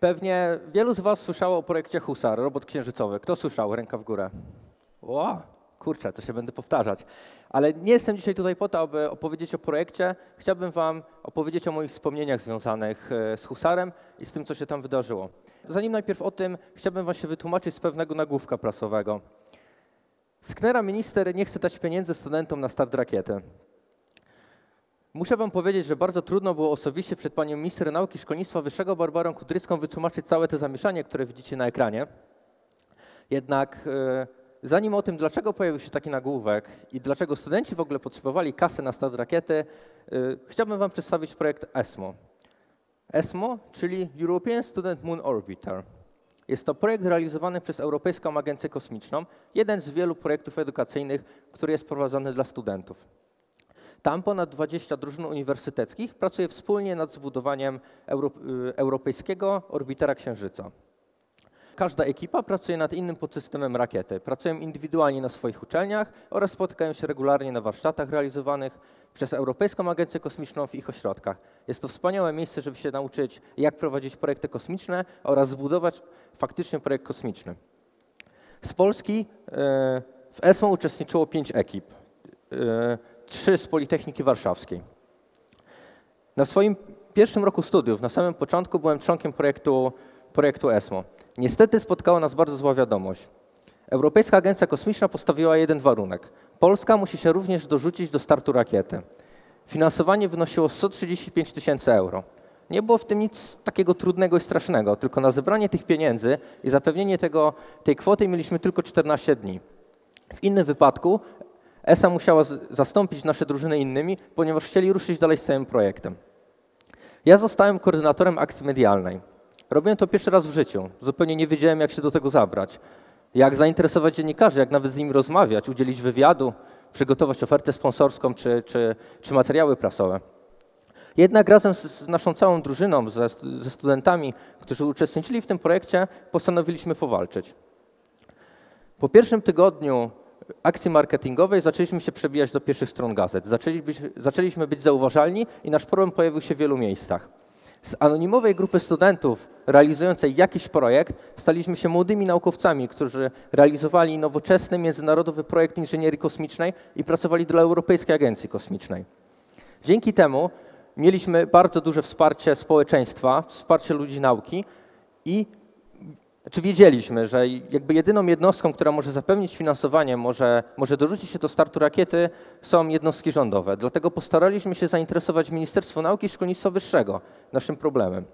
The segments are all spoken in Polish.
Pewnie wielu z Was słyszało o projekcie Husar, robot księżycowy. Kto słyszał? Ręka w górę. Ło, kurczę, to się będę powtarzać. Ale nie jestem dzisiaj tutaj po to, aby opowiedzieć o projekcie. Chciałbym Wam opowiedzieć o moich wspomnieniach związanych e, z Husarem i z tym, co się tam wydarzyło. Zanim najpierw o tym, chciałbym Wam się wytłumaczyć z pewnego nagłówka prasowego. Sknera minister nie chce dać pieniędzy studentom na start rakiety. Muszę wam powiedzieć, że bardzo trudno było osobiście przed panią minister nauki szkolnictwa wyższego Barbarą Kudrycką wytłumaczyć całe te zamieszanie, które widzicie na ekranie. Jednak e, zanim o tym, dlaczego pojawił się taki nagłówek i dlaczego studenci w ogóle potrzebowali kasy na start rakiety, e, chciałbym wam przedstawić projekt ESMO. ESMO, czyli European Student Moon Orbiter. Jest to projekt realizowany przez Europejską Agencję Kosmiczną, jeden z wielu projektów edukacyjnych, który jest prowadzony dla studentów. Tam ponad 20 drużyn uniwersyteckich pracuje wspólnie nad zbudowaniem euro, y, europejskiego orbitera Księżyca. Każda ekipa pracuje nad innym podsystemem rakiety. Pracują indywidualnie na swoich uczelniach oraz spotykają się regularnie na warsztatach realizowanych przez Europejską Agencję Kosmiczną w ich ośrodkach. Jest to wspaniałe miejsce, żeby się nauczyć, jak prowadzić projekty kosmiczne oraz zbudować faktycznie projekt kosmiczny. Z Polski y, w ESMO uczestniczyło pięć ekip. Trzy z Politechniki Warszawskiej. Na swoim pierwszym roku studiów, na samym początku byłem członkiem projektu, projektu ESMO. Niestety spotkała nas bardzo zła wiadomość. Europejska Agencja Kosmiczna postawiła jeden warunek. Polska musi się również dorzucić do startu rakiety. Finansowanie wynosiło 135 tysięcy euro. Nie było w tym nic takiego trudnego i strasznego, tylko na zebranie tych pieniędzy i zapewnienie tego, tej kwoty mieliśmy tylko 14 dni. W innym wypadku ESA musiała zastąpić nasze drużyny innymi, ponieważ chcieli ruszyć dalej z całym projektem. Ja zostałem koordynatorem akcji medialnej. Robiłem to pierwszy raz w życiu. Zupełnie nie wiedziałem, jak się do tego zabrać. Jak zainteresować dziennikarzy, jak nawet z nimi rozmawiać, udzielić wywiadu, przygotować ofertę sponsorską czy, czy, czy materiały prasowe. Jednak razem z, z naszą całą drużyną, ze, ze studentami, którzy uczestniczyli w tym projekcie, postanowiliśmy powalczyć. Po pierwszym tygodniu akcji marketingowej zaczęliśmy się przebijać do pierwszych stron gazet. Zaczęliśmy, zaczęliśmy być zauważalni i nasz problem pojawił się w wielu miejscach. Z anonimowej grupy studentów realizującej jakiś projekt staliśmy się młodymi naukowcami, którzy realizowali nowoczesny międzynarodowy projekt inżynierii kosmicznej i pracowali dla Europejskiej Agencji Kosmicznej. Dzięki temu mieliśmy bardzo duże wsparcie społeczeństwa, wsparcie ludzi nauki i znaczy wiedzieliśmy, że jakby jedyną jednostką, która może zapewnić finansowanie, może, może dorzucić się do startu rakiety, są jednostki rządowe. Dlatego postaraliśmy się zainteresować Ministerstwo Nauki i Szkolnictwa Wyższego naszym problemem.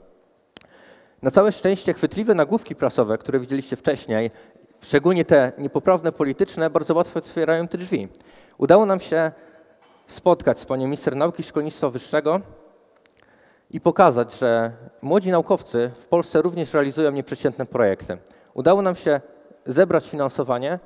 Na całe szczęście chwytliwe nagłówki prasowe, które widzieliście wcześniej, szczególnie te niepoprawne polityczne, bardzo łatwo otwierają te drzwi. Udało nam się spotkać z panią minister nauki i szkolnictwa wyższego, i pokazać, że młodzi naukowcy w Polsce również realizują nieprzeciętne projekty. Udało nam się zebrać finansowanie,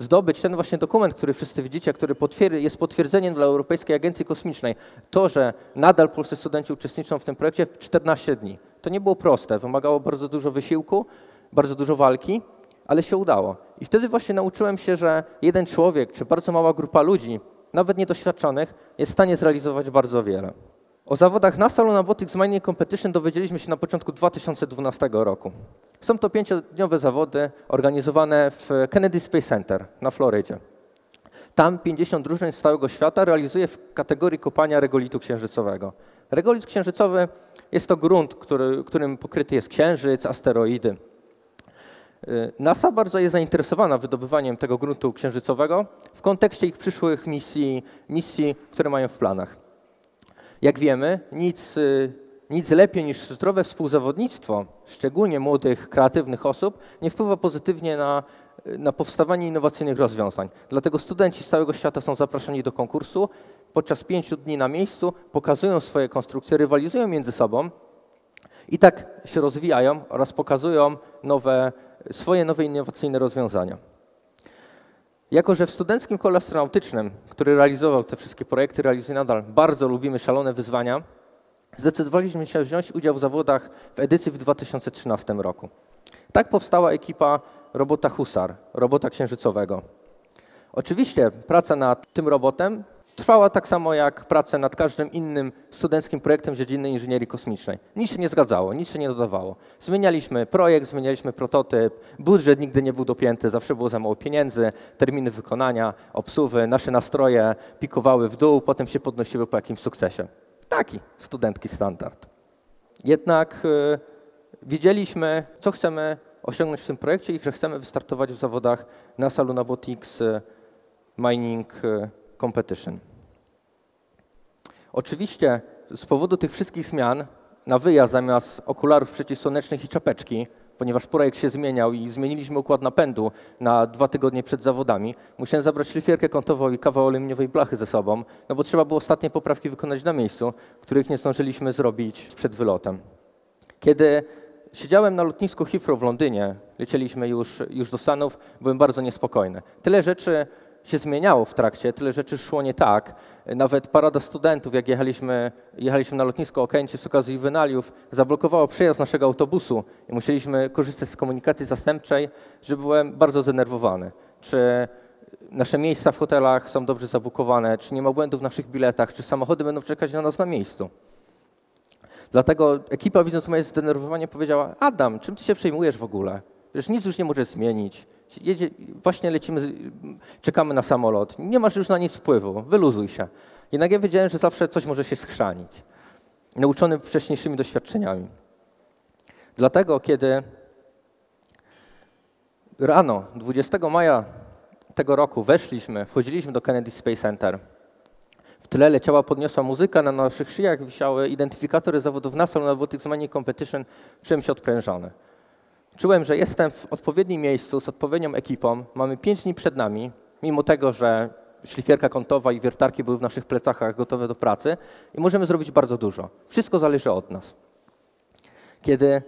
zdobyć ten właśnie dokument, który wszyscy widzicie, który jest potwierdzeniem dla Europejskiej Agencji Kosmicznej. To, że nadal polscy studenci uczestniczą w tym projekcie w 14 dni. To nie było proste, wymagało bardzo dużo wysiłku, bardzo dużo walki, ale się udało. I wtedy właśnie nauczyłem się, że jeden człowiek, czy bardzo mała grupa ludzi, nawet niedoświadczonych, jest w stanie zrealizować bardzo wiele. O zawodach NASA Lunabotics Mining Competition dowiedzieliśmy się na początku 2012 roku. Są to pięciodniowe zawody organizowane w Kennedy Space Center na Florydzie. Tam 50 drużyn z całego świata realizuje w kategorii kopania regolitu księżycowego. Regolit księżycowy jest to grunt, który, którym pokryty jest księżyc, asteroidy. Y, NASA bardzo jest zainteresowana wydobywaniem tego gruntu księżycowego w kontekście ich przyszłych misji, misji które mają w planach. Jak wiemy, nic, y, nic lepiej niż zdrowe współzawodnictwo, szczególnie młodych, kreatywnych osób, nie wpływa pozytywnie na, na powstawanie innowacyjnych rozwiązań. Dlatego studenci z całego świata są zapraszani do konkursu. Podczas pięciu dni na miejscu pokazują swoje konstrukcje, rywalizują między sobą i tak się rozwijają oraz pokazują nowe, swoje nowe innowacyjne rozwiązania. Jako, że w studenckim kole astronautycznym, który realizował te wszystkie projekty, realizuje nadal, bardzo lubimy szalone wyzwania, zdecydowaliśmy się wziąć udział w zawodach w edycji w 2013 roku. Tak powstała ekipa robota Husar, robota księżycowego. Oczywiście praca nad tym robotem Trwała tak samo jak prace nad każdym innym studenckim projektem dziedziny inżynierii kosmicznej. Nic się nie zgadzało, nic się nie dodawało. Zmienialiśmy projekt, zmienialiśmy prototyp, budżet nigdy nie był dopięty, zawsze było za mało pieniędzy, terminy wykonania, obsuwy, nasze nastroje pikowały w dół, potem się podnosiły po jakimś sukcesie. Taki studentki standard. Jednak yy, wiedzieliśmy, co chcemy osiągnąć w tym projekcie i że chcemy wystartować w zawodach NASA Lunabotics y, Mining y, Competition. Oczywiście z powodu tych wszystkich zmian na wyjazd zamiast okularów przeciwsłonecznych i czapeczki, ponieważ projekt się zmieniał i zmieniliśmy układ napędu na dwa tygodnie przed zawodami, musiałem zabrać szlifierkę kątową i kawał aluminiowej blachy ze sobą, no bo trzeba było ostatnie poprawki wykonać na miejscu, których nie zdążyliśmy zrobić przed wylotem. Kiedy siedziałem na lotnisku Heathrow w Londynie, lecieliśmy już, już do Stanów, byłem bardzo niespokojny. Tyle rzeczy się zmieniało w trakcie, tyle rzeczy szło nie tak. Nawet parada studentów, jak jechaliśmy, jechaliśmy na lotnisko Okęcie z okazji wynaliów, zablokowało przejazd naszego autobusu i musieliśmy korzystać z komunikacji zastępczej, że byłem bardzo zdenerwowany. Czy nasze miejsca w hotelach są dobrze zabukowane, czy nie ma błędów w naszych biletach, czy samochody będą czekać na nas na miejscu. Dlatego ekipa, widząc moje zdenerwowanie, powiedziała: Adam, czym ty się przejmujesz w ogóle? Przecież nic już nie możesz zmienić. Jedzie, właśnie lecimy, czekamy na samolot. Nie masz już na nic wpływu. Wyluzuj się. Jednak ja wiedziałem, że zawsze coś może się schrzanić. Nauczony wcześniejszymi doświadczeniami. Dlatego, kiedy rano 20 maja tego roku weszliśmy, wchodziliśmy do Kennedy Space Center, w tle leciała podniosła muzyka, na naszych szyjach wisiały identyfikatory zawodów NASA na Robotics Mining Competition, czułem się odprężony. Czułem, że jestem w odpowiednim miejscu z odpowiednią ekipą, mamy pięć dni przed nami, mimo tego, że szlifierka kątowa i wiertarki były w naszych plecachach gotowe do pracy i możemy zrobić bardzo dużo. Wszystko zależy od nas. Kiedy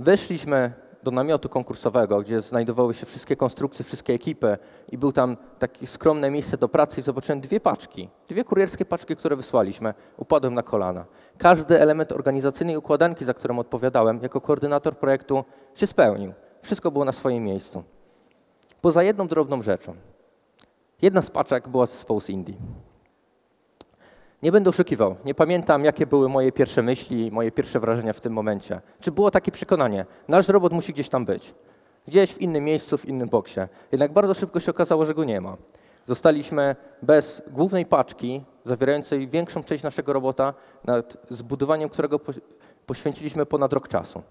weszliśmy do namiotu konkursowego, gdzie znajdowały się wszystkie konstrukcje, wszystkie ekipy i był tam takie skromne miejsce do pracy i zobaczyłem dwie paczki, dwie kurierskie paczki, które wysłaliśmy. Upadłem na kolana. Każdy element organizacyjnej układanki, za którą odpowiadałem jako koordynator projektu się spełnił. Wszystko było na swoim miejscu. Poza jedną drobną rzeczą. Jedna z paczek była z zespołu z Indii. Nie będę oszukiwał. Nie pamiętam, jakie były moje pierwsze myśli, moje pierwsze wrażenia w tym momencie. Czy było takie przekonanie, nasz robot musi gdzieś tam być. Gdzieś w innym miejscu, w innym boksie. Jednak bardzo szybko się okazało, że go nie ma. Zostaliśmy bez głównej paczki, zawierającej większą część naszego robota, nad zbudowaniem którego poświęciliśmy ponad rok czasu.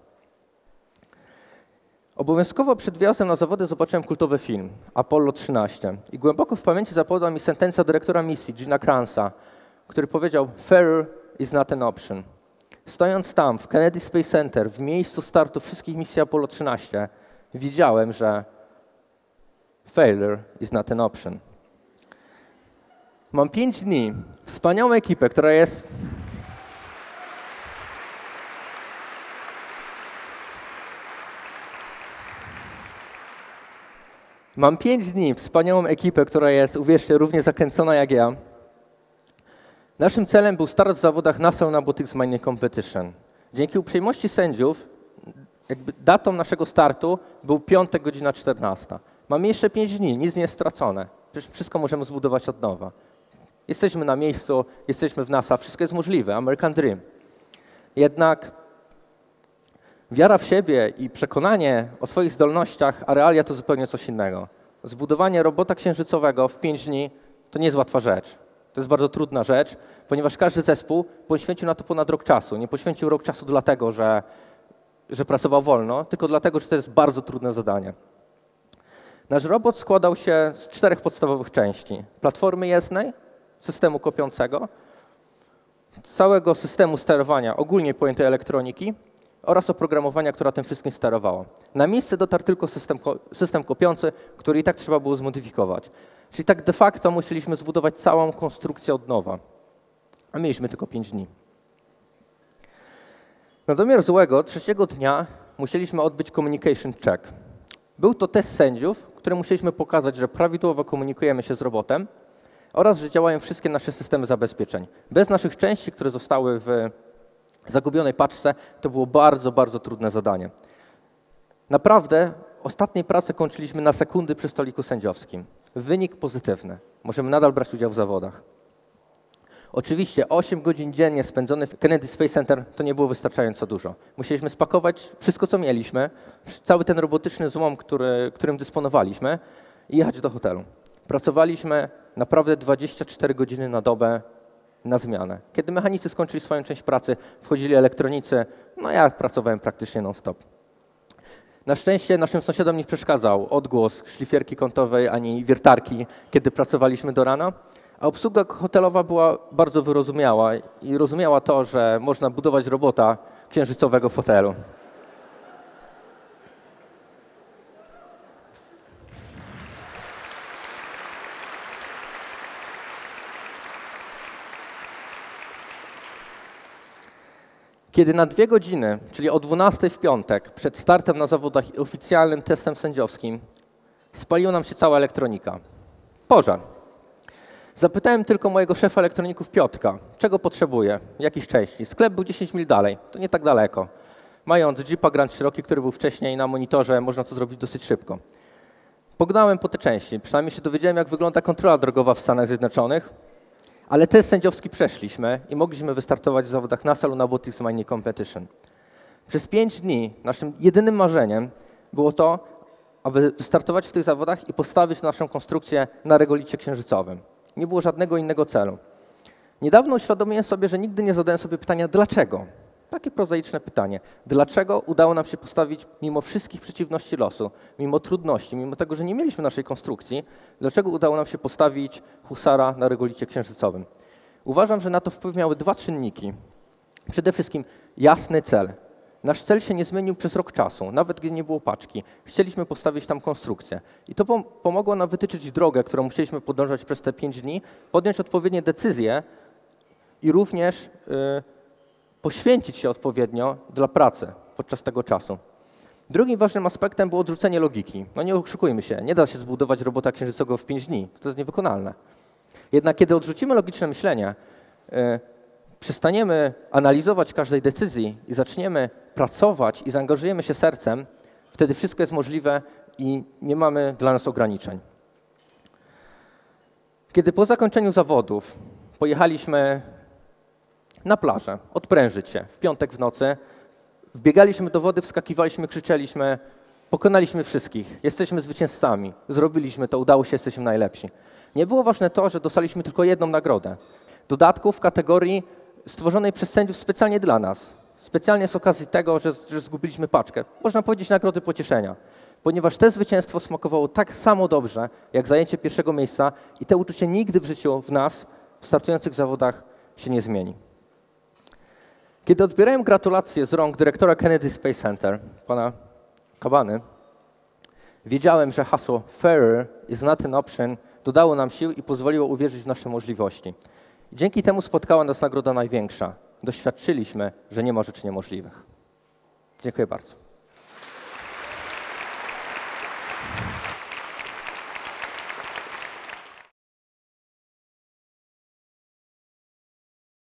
Obowiązkowo przed wjazdem na zawody zobaczyłem kultowy film Apollo 13 i głęboko w pamięci zapadła mi sentencja dyrektora misji Gina Kranza, który powiedział failure is not an option. Stojąc tam w Kennedy Space Center, w miejscu startu wszystkich misji Apollo 13, widziałem, że failure is not an option. Mam pięć dni, wspaniałą ekipę, która jest Mam pięć dni, wspaniałą ekipę, która jest, uwierzcie, równie zakręcona jak ja. Naszym celem był start w zawodach NASA na Botics Mining Competition. Dzięki uprzejmości sędziów, jakby datą naszego startu był piątek, godzina 14. Mamy jeszcze pięć dni, nic nie jest stracone. Przecież wszystko możemy zbudować od nowa. Jesteśmy na miejscu, jesteśmy w NASA, wszystko jest możliwe, American Dream. Jednak wiara w siebie i przekonanie o swoich zdolnościach, a realia to zupełnie coś innego. Zbudowanie robota księżycowego w pięć dni to nie jest łatwa rzecz. To jest bardzo trudna rzecz, ponieważ każdy zespół poświęcił na to ponad rok czasu. Nie poświęcił rok czasu dlatego, że, że pracował wolno, tylko dlatego, że to jest bardzo trudne zadanie. Nasz robot składał się z czterech podstawowych części. Platformy jezdnej, systemu kopiącego, całego systemu sterowania ogólnie pojętej elektroniki oraz oprogramowania, która tym wszystkim sterowała. Na miejsce dotarł tylko system, system kopiący, który i tak trzeba było zmodyfikować. Czyli tak de facto musieliśmy zbudować całą konstrukcję od nowa. A mieliśmy tylko 5 dni. Na domiar złego, trzeciego dnia musieliśmy odbyć communication check. Był to test sędziów, który musieliśmy pokazać, że prawidłowo komunikujemy się z robotem oraz, że działają wszystkie nasze systemy zabezpieczeń. Bez naszych części, które zostały w zagubionej paczce, to było bardzo, bardzo trudne zadanie. Naprawdę ostatniej pracy kończyliśmy na sekundy przy stoliku sędziowskim. Wynik pozytywny. Możemy nadal brać udział w zawodach. Oczywiście 8 godzin dziennie spędzone w Kennedy Space Center to nie było wystarczająco dużo. Musieliśmy spakować wszystko, co mieliśmy, cały ten robotyczny złom, który, którym dysponowaliśmy i jechać do hotelu. Pracowaliśmy naprawdę 24 godziny na dobę na zmianę. Kiedy mechanicy skończyli swoją część pracy, wchodzili elektronicy, no ja pracowałem praktycznie non-stop. Na szczęście naszym sąsiadom nie przeszkadzał odgłos szlifierki kątowej ani wiertarki, kiedy pracowaliśmy do rana, a obsługa hotelowa była bardzo wyrozumiała i rozumiała to, że można budować robota księżycowego fotelu. Kiedy na dwie godziny, czyli o 12 w piątek, przed startem na zawodach i oficjalnym testem sędziowskim, spaliła nam się cała elektronika. Pożar. Zapytałem tylko mojego szefa elektroników Piotrka, czego potrzebuje, jakich części. Sklep był 10 mil dalej, to nie tak daleko. Mając Jeepa Grand Cherokee, który był wcześniej na monitorze, można to zrobić dosyć szybko. Pognałem po te części, przynajmniej się dowiedziałem, jak wygląda kontrola drogowa w Stanach Zjednoczonych, ale test sędziowski przeszliśmy i mogliśmy wystartować w zawodach NASA Lunabotics Mining Competition. Przez pięć dni naszym jedynym marzeniem było to, aby wystartować w tych zawodach i postawić naszą konstrukcję na regolicie księżycowym. Nie było żadnego innego celu. Niedawno uświadomiłem sobie, że nigdy nie zadałem sobie pytania, dlaczego? Takie prozaiczne pytanie. Dlaczego udało nam się postawić, mimo wszystkich przeciwności losu, mimo trudności, mimo tego, że nie mieliśmy naszej konstrukcji, dlaczego udało nam się postawić husara na regolicie księżycowym? Uważam, że na to wpływ miały dwa czynniki. Przede wszystkim jasny cel. Nasz cel się nie zmienił przez rok czasu, nawet gdy nie było paczki. Chcieliśmy postawić tam konstrukcję. I to pomogło nam wytyczyć drogę, którą musieliśmy podążać przez te pięć dni, podjąć odpowiednie decyzje i również yy, poświęcić się odpowiednio dla pracy podczas tego czasu. Drugim ważnym aspektem było odrzucenie logiki. No nie oszukujmy się, nie da się zbudować robota księżycowego w 5 dni. To jest niewykonalne. Jednak kiedy odrzucimy logiczne myślenie, yy, przestaniemy analizować każdej decyzji i zaczniemy pracować i zaangażujemy się sercem, wtedy wszystko jest możliwe i nie mamy dla nas ograniczeń. Kiedy po zakończeniu zawodów pojechaliśmy na plażę, odprężyć się w piątek w nocy. Wbiegaliśmy do wody, wskakiwaliśmy, krzyczeliśmy, pokonaliśmy wszystkich, jesteśmy zwycięzcami, zrobiliśmy to, udało się, jesteśmy najlepsi. Nie było ważne to, że dostaliśmy tylko jedną nagrodę. Dodatków w kategorii stworzonej przez sędziów specjalnie dla nas. Specjalnie z okazji tego, że, że zgubiliśmy paczkę. Można powiedzieć nagrody pocieszenia. Ponieważ te zwycięstwo smakowało tak samo dobrze, jak zajęcie pierwszego miejsca i te uczucie nigdy w życiu w nas, w startujących zawodach, się nie zmieni. Kiedy odbierałem gratulacje z rąk dyrektora Kennedy Space Center, pana Kabany, wiedziałem, że hasło fairer is not an option dodało nam sił i pozwoliło uwierzyć w nasze możliwości. dzięki temu spotkała nas nagroda największa. Doświadczyliśmy, że nie ma rzeczy niemożliwych. Dziękuję bardzo.